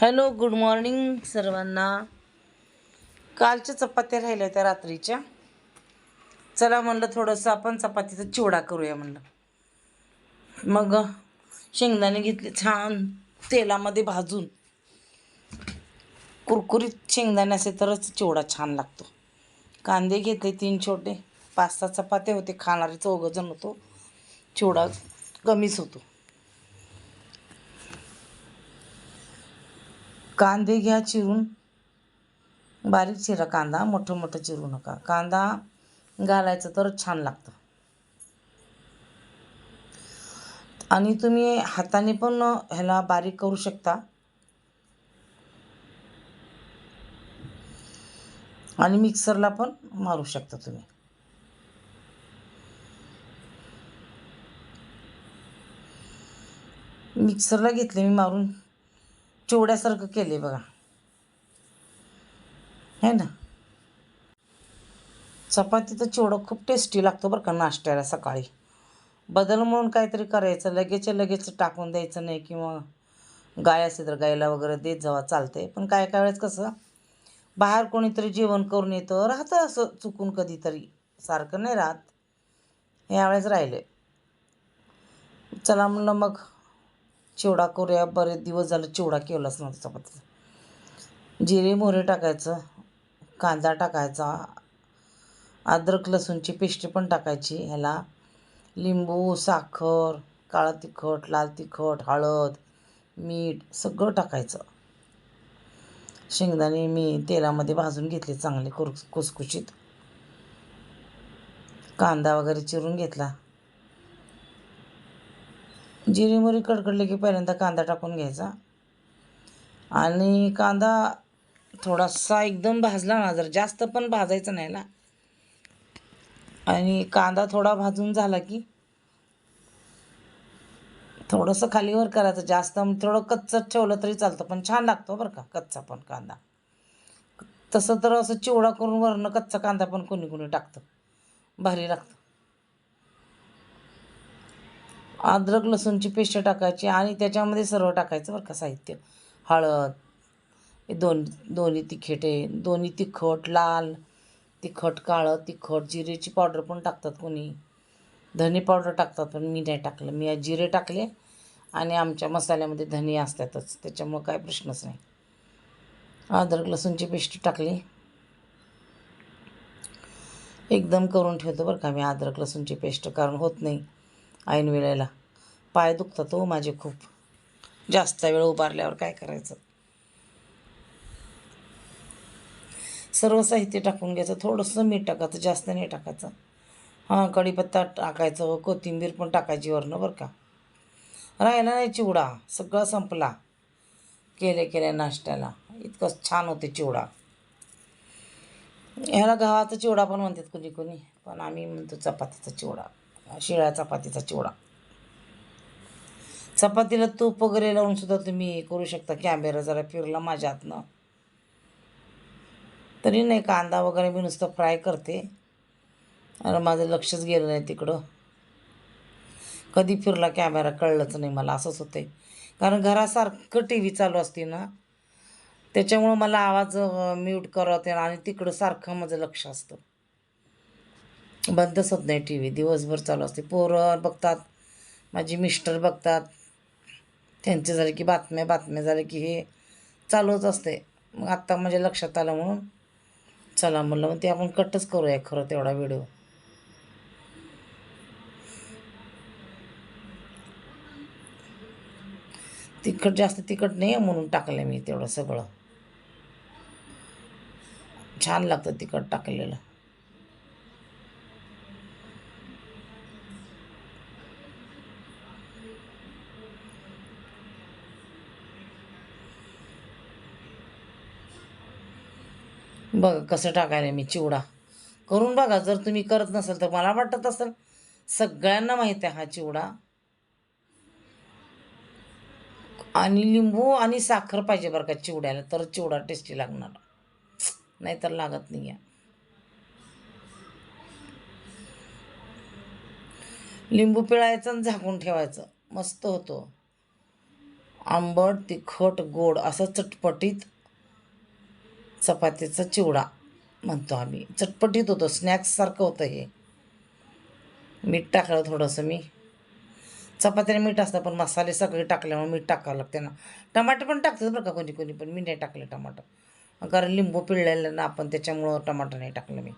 Hello good morning सर्वांना. कालच्या चपात्या राहिल्या त्या रात्रीच्या. चला म्हणलं थोडंसं आपण चपातीचा चिवडा करूया म्हणलं. मग शेंगदाणे घेतले छान तेलामध्ये भाजून. कुरकुरीत शेंगदाणे असे तरच चिवडा छान लागतो. कांदे घेतले तीन छोटे. पाच सहा चपात्या होते खाणारे चौघजण होतो. चिवडा कमीच होतो. कांदे घ्या चिरून. बारीक चिरा कांदा मोठं मोठं चिरू नका. कांदा घालायचं तर छान लागतं. आणि तुम्ही हाताने पण ह्याला बारीक करू शकता. आणि मिक्सरला पण मारू शकता तुम्ही. मिक्सरला घेतले मी मारून. चिवड्यासारखं केले बघा. है ना? चपातीचं चिवडं खूप टेस्टी लागतो बरं का नाश्त्याला सकाळी. बदल म्हणून काहीतरी करायचं लगेच लगेच टाकून द्यायचं नाही किंवा गाय असेल तर गायला वगैरे देत जावा चालते पण काय काय वेळेस कसं बाहेर कोणीतरी जेवण करून येतं राहतं असं चुकून कधीतरी. सारखं नाही राहत. यावेळेस राहिले चला म्हणलं मग चिवडा करूया बरेच दिवस झालं चिवडा केलाच नव्हता चपातीचा. जिरे मोहरे टाकायचं कांदा टाकायचा अद्रक लसूणची पेस्ट पण टाकायची ह्याला. लिंबू साखर काळं तिखट लाल तिखट हळद मीठ सगळं टाकायचं. शेंगदाणे मी तेलामध्ये भाजून घेतले चांगले कुर कुसकुशीत कांदा वगैरे चिरून घेतला. जिरी मोहरी कडकडले की पहिल्यांदा कांदा टाकून घ्यायचा. आणि कांदा थोडासा एकदम भाजला ना जर जास्त पण भाजायचा नाही ना. आणि कांदा थोडा भाजून झाला की थोडंसं खालीवर करायचं. जास्त थोडं कच्चंच ठेवलं तरी चालतं पण छान लागतो बरं का कच्चा पण कांदा. तसं तर असं चिवडा करून वरनं कच्चा कांदा पण कोणी कोणी टाकतं. भारी लागतं. अद्रक लसूणची पेस्ट टाकायची आणि त्याच्यामध्ये सर्व टाकायचं बरं का साहित्य. हळद हे दोन दोन्ही तिखेटे दोन्ही तिखट लाल तिखट काळं तिखट जिरेची पावडर पण टाकतात कोणी. धने पावडर टाकतात पण मी नाही टाकलं. मी आज जिरे टाकले आणि आमच्या मसाल्यामध्ये धने असतातच. त्याच्यामुळं काय प्रश्नच नाही. अद्रक लसूणची पेस्ट टाकली. एकदम करून ठेवतो बरं का मी अद्रक लसूणची पेस्ट कारण होत नाही. ऐन वेळेला पाय दुखतात हो माझे खूप. जास्त वेळ उभारल्यावर काय करायचं? सर्व साहित्य टाकून घ्यायचं. थोडंसं मीठ टाकायचं जास्त नाही टाकायचं. हां कढीपत्ता टाकायचं कोथिंबीर पण टाकायची वरनं बरं का. राहिला नाही चिवडा सगळं संपला. केले केल्या नाश्त्याला. इतकं छान होते चिवडा. ह्याला गव्हाचा चिवडा पण म्हणतात कुणी कुणी पण आम्ही म्हणतो चपातीचा चिवडा. शिळ्या चपातीचा चिवडा. चपातीला तूप वगैरे लावून सुद्धा तुम्ही करू शकता. कॅमेरा जरा फिरला माझ्या हातनं. तरी नाही कांदा वगैरे मी नुसतं फ्राय करते. आणि माझं लक्षच गेलं नाही तिकडं. कधी फिरला कॅमेरा कळलंच नाही मला असंच होतं कारण घरासारखं टी व्ही चालू असते ना त्याच्यामुळं मला आवाज म्यूट करत आणि तिकडं सारखं माझं लक्ष असतं. बंदच होत नाही टी व्ही दिवसभर चालू असते. पोरं बघतात. माझी मिस्टर बघतात. त्यांचे झाले की बातम्या बातम्या झाल्या की हे चालूच असते. मग आत्ता म्हणजे लक्षात आलं म्हणून चला म्हणलं मग ते आपण कटच करूया खरं तेवढा व्हिडिओ. तिखट जास्त तिखट नाही आहे म्हणून टाकलं मी तेवढं सगळं. छान लागतं तिखट टाकलेलं. बघा कसं टाकायला मी चिवडा. करून बघा जर तुम्ही करत नसाल तर मला वाटत असेल सगळ्यांना माहीत आहे हा चिवडा. आणि लिंबू आणि साखर पाहिजे बरं का चिवड्याला तर चिवडा टेस्टी लागणार. नाहीतर लागत नाही आहे लिंबू पिळायचं आणि झाकून ठेवायचं. मस्त होतो. आंबट तिखट गोड असं चटपटीत चपातीचा चिवडा म्हणतो आम्ही. चटपटीत होतो. स्नॅक्ससारखं होतं हे. मीठ टाकलं थोडंसं मी. चपातीला मीठ असतं पण मसाले सगळे टाकल्यामुळे मीठ टाकावं लागते ना. टमाटर पण टाकतात बरं का कोणी कोणी पण मी नाही टाकले टमाटर. कारण लिंबू पिळलेलं ना आपण त्याच्यामुळं टमाटर नाही टाकलं मी.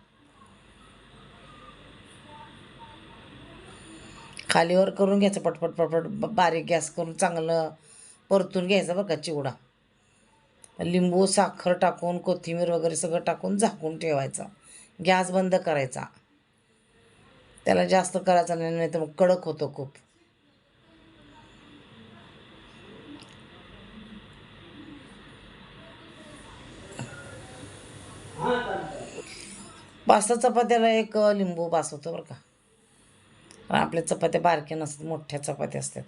खालीवर करून घ्यायचं पटपट पटपट ब- बारीक गॅस करून चांगलं परतून घ्यायचं बरं का चिवडा. लिंबू साखर टाकून कोथिंबीर वगैरे सगळं टाकून झाकून ठेवायचं. गॅस बंद करायचा. त्याला जास्त करायचा नाही नाही तर मग कडक होतो खूप. पास्ता चपात्याला एक लिंबू बास होतो बरं का. आपल्या चपात्या बारक्या नसतात मोठ्या चपात्या असतात.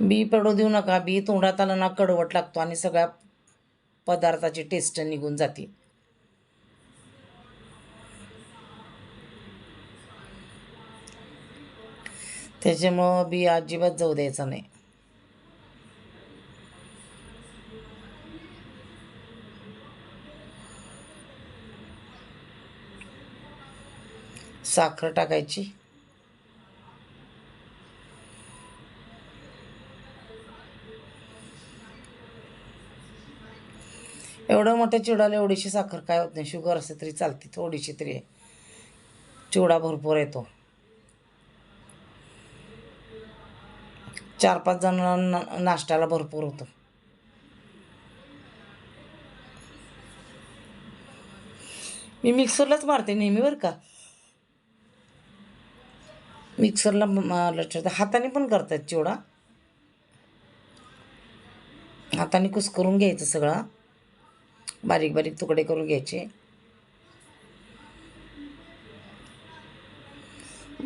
बी पडू देऊ नका बी तोंडात आलं ना कडवट लागतो आणि सगळ्या पदार्थाची टेस्ट निघून जाते. त्याच्यामुळं बी अजिबात जाऊ द्यायचं नाही. साखर टाकायची. एवढं मोठं चिवडाला एवढीशी साखर काय होत नाही. शुगर असते तरी चालते थोडीशी तरी आहे. चिवडा भरपूर येतो चार पाच जणांना नाश्त्याला भरपूर होतं. मी मिक्सरलाच मारते नेहमी बरं का. मिक्सरला मारलं हाताने पण करतात चिवडा. हाताने कुस्करून घ्यायचं सगळं. बारीक बारीक तुकडे करून घ्यायचे.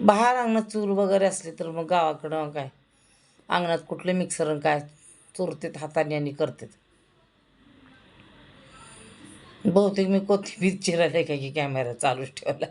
बाहेर अंगणात चूर वगैरे असली तर मग गावाकडं काय? अंगणात कुठले मिक्सर काय चुरतेत हाताने आणि करतात. बहुतेक मी कोथिंबीर चिरायला काय की कॅमेरा चालूच ठेवला